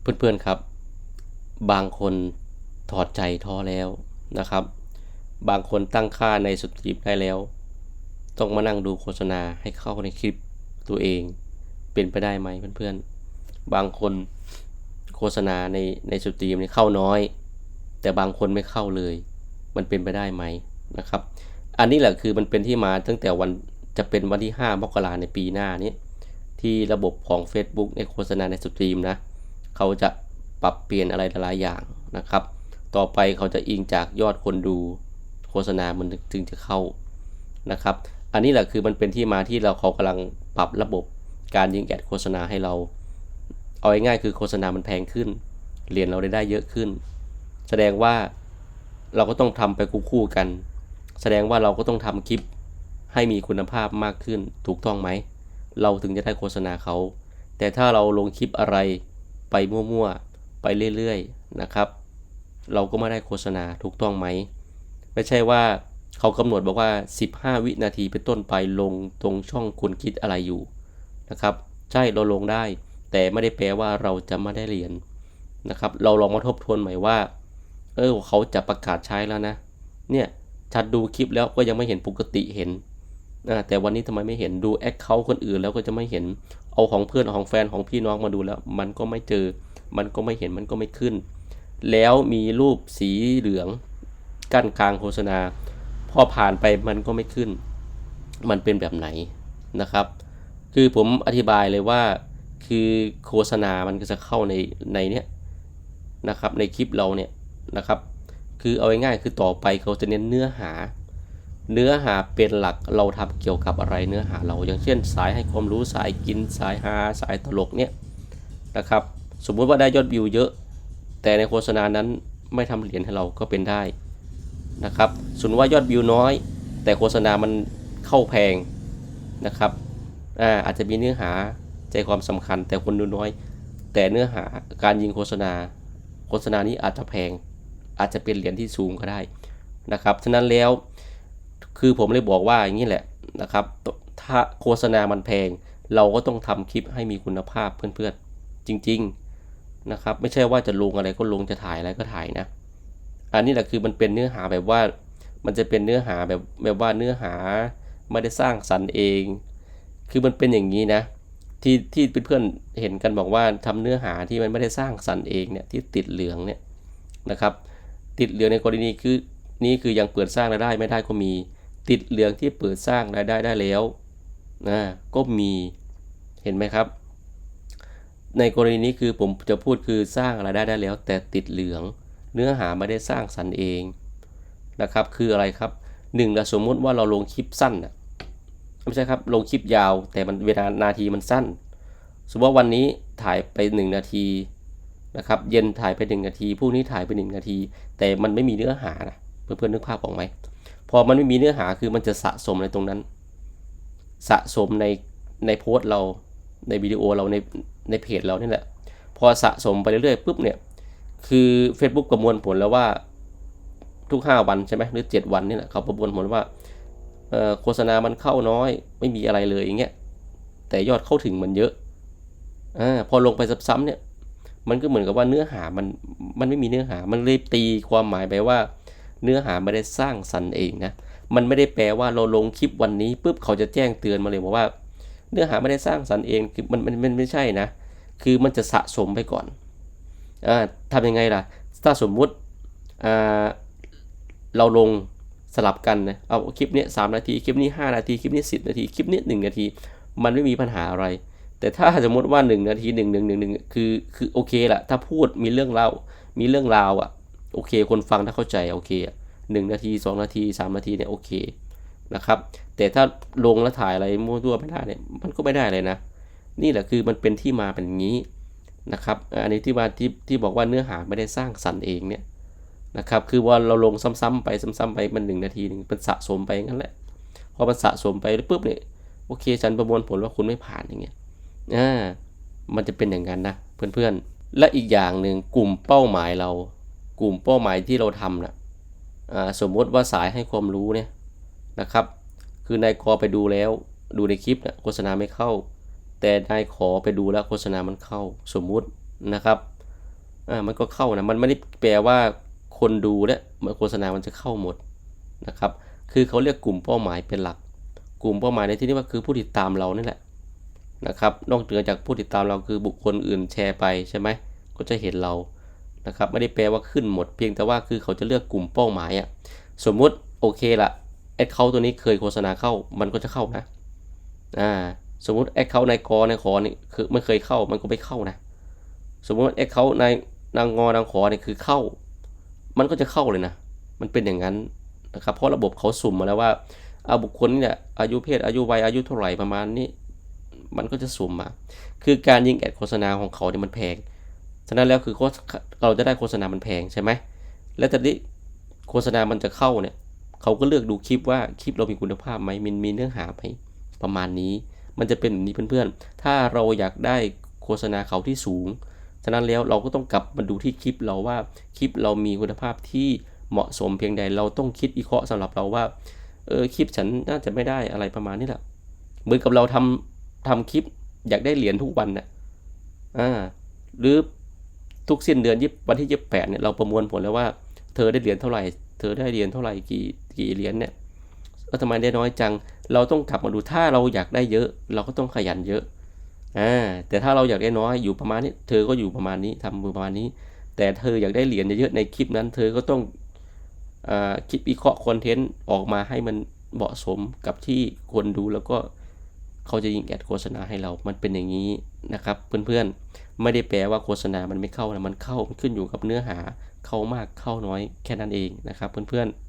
เพื่อนๆครับ บางคนถอดใจท้อแล้วนะครับ บางคนตั้งค่าในสตรีมได้แล้ว ต้องมานั่งดูโฆษณาให้เข้าในคลิปตัวเอง เป็นไปได้ไหมเพื่อนๆ บางคนโฆษณาในในสตรีมนี่เข้าน้อย แต่บางคนไม่เข้าเลย มันเป็นไปได้ไหมนะครับ อันนี้แหละคือมันเป็นที่มาตั้งแต่วันจะเป็นวันที่ 5 มกราในปีหน้านี้ที่ระบบของ Facebook ในโฆษณาในสตรีมนะ เขาจะปรับเปลี่ยนอะไรหลายอย่างนะครับ ต่อไปเขาจะอิงจากยอดคนดูโฆษณามันถึงจะเข้านะครับ อันนี้แหละคือมันเป็นที่มาที่เราเขากำลังปรับระบบการยิงแอดโฆษณาให้เรา เอาง่ายๆคือโฆษณามันแพงขึ้น เหรียญเราได้ได้เยอะขึ้น แสดงว่าเราก็ต้องทำไปคู่กัน แสดงว่าเราก็ต้องทำคลิปให้มีคุณภาพมากขึ้นถูกต้องไหม เราถึงจะได้โฆษณาเขา แต่ถ้าเราลงคลิปอะไร ไปมั่วๆ ไปเรื่อยๆ นะครับ เราก็ไม่ได้โฆษณาถูกต้องไหม ไม่ใช่ว่าเขากำหนดบอกว่า 15 วินาทีเป็นต้นไปลงตรงช่องคุณคิดอะไรอยู่นะครับ ใช่เราลงได้ แต่ไม่ได้แปลว่าเราจะไม่ได้เรียนนะครับ เราลองมาทบทวนใหม่ว่า เออเขาจะประกาศใช้แล้วนะ เนี่ยชัดดูคลิปแล้วก็ยังไม่เห็นปกติเห็นนะแต่วันนี้ทำไมไม่เห็นดูแอคเคาท์คนอื่นแล้วก็จะไม่เห็น เอาของเพื่อนของแฟนของพี่น้องมาดูแล้ว มันก็ไม่เจอ มันก็ไม่เห็นมันก็ไม่ขึ้น แล้วมีรูปสีเหลืองกั้นกลางโฆษณา พอผ่านไปมันก็ไม่ขึ้น มันเป็นแบบไหนนะครับ คือผมอธิบายเลยว่า คือโฆษณามันก็จะเข้าในในเนี้ยนะครับในคลิปเราเนี่ยนะครับ คือเอาง่ายๆคือต่อไปเขาจะเน้นเนื้อหา เนื้อหาเป็นหลักเราทำเกี่ยวกับอะไรเนื้อหาเราอย่างเช่น สายให้ความรู้สายกินสายฮาสายตลกเนี่ยนะครับ สมมุติว่าได้ยอดวิวเยอะ แต่ในโฆษณานั้นไม่ทำเหรียญให้เราก็เป็นได้นะครับส่วนว่ายอดวิวน้อย แต่โฆษณามันเข้าแพงนะครับอาอาจจะมีเนื้อหาใจความสำคัญแต่คนดูน้อย แต่เนื้อหาการยิงโฆษณา โฆษณานี้อาจจะแพง อาจจะเป็นเหรียญที่สูงก็ได้นะครับฉะนั้นแล้ว คือผมเลยบอกว่าอย่างนี้แหละนะครับ ถ้าโฆษณามันแพง เราก็ต้องทำคลิปให้มีคุณภาพเพื่อนๆ จริงๆนะครับ ไม่ใช่ว่าจะลงอะไรก็ลงจะถ่ายอะไรก็ถ่ายนะ อันนี้แหละคือมันเป็นเนื้อหาแบบว่า มันจะเป็นเนื้อหาแบบแบบว่าเนื้อหาไม่ได้สร้างสรรค์เอง คือมันเป็นอย่างนี้นะ ที่ที่เพื่อนๆเห็นกันบอกว่าทำเนื้อหาที่มันไม่ได้สร้างสรรค์เองเนี่ยที่ติดเหลืองเนี่ยนะครับ ติดเหลืองในกรณีคือนี่คือยังเปิดสร้างรายได้ไม่ได้ก็มี ติดเหลืองที่เปิดสร้างรายได้ได้แล้วนะก็มีเห็นไหมครับ ในกรณีนี้คือผมจะพูดคือสร้างรายได้ได้แล้ว แต่ติดเหลืองเนื้อหาไม่ได้สร้างสรรค์เองนะครับ คืออะไรครับหนึ่งสมมุติว่าเราลงคลิปสั้นนะไม่ใช่ครับลงคลิปยาว แต่มันเวลานาทีมันสั้น สมมติว่าวันนี้ถ่ายไป 1 นาทีนะครับเย็นถ่ายไป 1 นาทีพรุ่งนี้ถ่ายไป 1 นาที แต่มันไม่มีเนื้อหานะเพื่อนๆนึกภาพออกไหม พอมันไม่มีเนื้อหาคือมันจะสะสมในตรงนั้น สะสมในในโพสต์เราในวิดีโอเราในในเพจเรานี่แหละ พอสะสมไปเรื่อยๆปุ๊บเนี่ย คือ Facebook ประมวลผลแล้วว่าทุก 5 วันใช่ไหมหรือ 7 วันนี่แหละเขาประมวลผลว่าโฆษณามันเข้าน้อยไม่มีอะไรเลยอย่างเงี้ยแต่ยอดเข้าถึงมันเยอะอพอลงไปซ้ำๆเนี่ย มันก็เหมือนกับว่าเนื้อหามันมันไม่มีเนื้อหา มันเลยตีความหมายไปว่า เนื้อหาไม่ได้สร้างสรรค์เองนะ มันไม่ได้แปลว่าเราลงคลิปวันนี้ปุ๊บเขาจะแจ้งเตือนมาเลยบอกว่า เนื้อหาไม่ได้สร้างสรรค์เองคือมันมันมันไม่ใช่นะ คือมันจะสะสมไปก่อนอทำยังไงล่ะ ถ้าสมมุติเราลงสลับกันนะ เอาคลิปนี้สนาที คลิปนี้ 5 นาที คลิปนี้ 10 นาที คลิปนี้ 1 นาที มันไม่มีปัญหาอะไร แต่ถ้าสมมติว่า 1 นาที 1 1 1 1 คือ คือโอเคละถ้าพูดมีเรื่องเล่า มีเรื่องราวอะ โอเค คนฟังถ้าเข้าใจโอเคหนึ่งนาที2นาที3นาทีเนี่ยโอเคนะครับแต่ถ้าลงแล้วถ่ายอะไรมั่วตัวไม่ได้เนี่ยมันก็ไม่ได้เลยนะ นี่แหละคือมันเป็นที่มาเป็นอย่างนี้นะครับอันนี้ที่ว่าที่ที่บอกว่าเนื้อหาไม่ได้สร้างสรรค์เองเนี่ยนะครับคือว่าเราลงซ้ำๆไปซ้ำๆไปมันหนึ่งนาทีหนึ่งเป็นสะสมไปงั้นแหละพอมันสะสมไปปุ๊บเนี่ยโอเคฉันประมวลผลว่าคุณไม่ผ่านอย่างเงี้ยอ่ามันจะเป็นอย่างนั้นนะเพื่อนๆและอีกอย่างหนึ่งกลุ่มเป้าหมายเรา กลุ่มเป้าหมายที่เราทำนะอ่าสมมติว่าสายให้ความรู้เนี่ยนะครับ คือนายคอไปดูแล้วดูในคลิปนะโฆษณาไม่เข้า แต่นายขอไปดูแล้วโฆษณามันเข้า สมมุตินะครับอ่ามันก็เข้านะมันไม่ได้แปลว่าคนดูและโฆษณามันจะเข้าหมดนะครับ คือเขาเรียกกลุ่มเป้าหมายเป็นหลัก กลุ่มเป้าหมายในที่นี้ว่าคือผู้ติดตามเรานี่แหละนะครับ นอกเหนือจากผู้ติดตามเราคือบุคคลอื่นแชร์ไปใช่ไหมก็จะเห็นเรา นะครับไม่ได้แปลว่าขึ้นหมด เพียงแต่ว่าคือเขาจะเลือกกลุ่มเป้าหมายอะสมมุติโอเคละแอดเขาตัวนี้เคยโฆษณาเข้ามันก็จะเข้านะอ่าสมมติแอดเขาในกอในขอนี่คือไม่เคยเข้ามันก็ไม่เข้านะ สมมติแอดเขาในนางงอนางขอเนี่ยคือเข้า มันก็จะเข้าเลยนะ มันเป็นอย่างนั้นนะครับเพราะระบบเขาสุ่มมาแล้วว่าเอาบุคคลนี่แหละอายุเพศอายุวัยอายุเท่าไหร่ประมาณนี้ มันก็จะสุ่มมา คือการยิงแอดโฆษณาของเขาเนี่ยมันแพง ฉะนั้นแล้วคือเราจะได้โฆษณามันแพงใช่ไหม แล้วแต่นี้โฆษณามันจะเข้าเนี่ยเขาก็เลือกดูคลิปว่าคลิปเรามีคุณภาพไหมมันมีเนื้อหาไหมประมาณนี้ มันจะเป็นแบบนี้เพื่อนๆ ถ้าเราอยากได้โฆษณาเขาที่สูง ฉะนั้นแล้วเราก็ต้องกลับมาดูที่คลิปเราว่าคลิปเรามีคุณภาพที่เหมาะสมเพียงใด เราต้องคิดวิเคราะห์สำหรับเราว่า เออคลิปฉันน่าจะไม่ได้อะไรประมาณนี้แหละ เหมือนกับเราทำทำคลิปอยากได้เหรียญทุกวันนะอ่าหรือ ทุกสิ้นเดือนยิบวันที่ยี่แปดเนี่ยเราประมวลผลแล้วว่าเธอได้เหรียญเท่าไหร่ เธอได้เหรียญเท่าไหร่กี่กี่เหรียญเนี่ยเออทำไมได้น้อยจัง เราต้องกลับมาดูถ้าเราอยากได้เยอะ เราก็ต้องขยันเยอะอ่าแต่ถ้าเราอยากได้น้อยอยู่ประมาณนี้ เธอก็อยู่ประมาณนี้ทำประมาณนี้ แต่เธออยากได้เหรียญเยอะในคลิปนั้น เธอก็ต้องอ่าคิดวิเคราะห์คอนเทนต์ออกมาให้มันเหมาะสมกับที่คนดูแล้วก็ เขาจะยิงแอดโฆษณาให้เรา มันเป็นอย่างนี้นะครับ เพื่อนๆ ไม่ได้แปลว่าโฆษณา มันไม่เข้านะ มันเข้า มันขึ้นอยู่กับเนื้อหา เข้ามาก เข้าน้อย แค่นั้นเองนะครับ เพื่อนๆ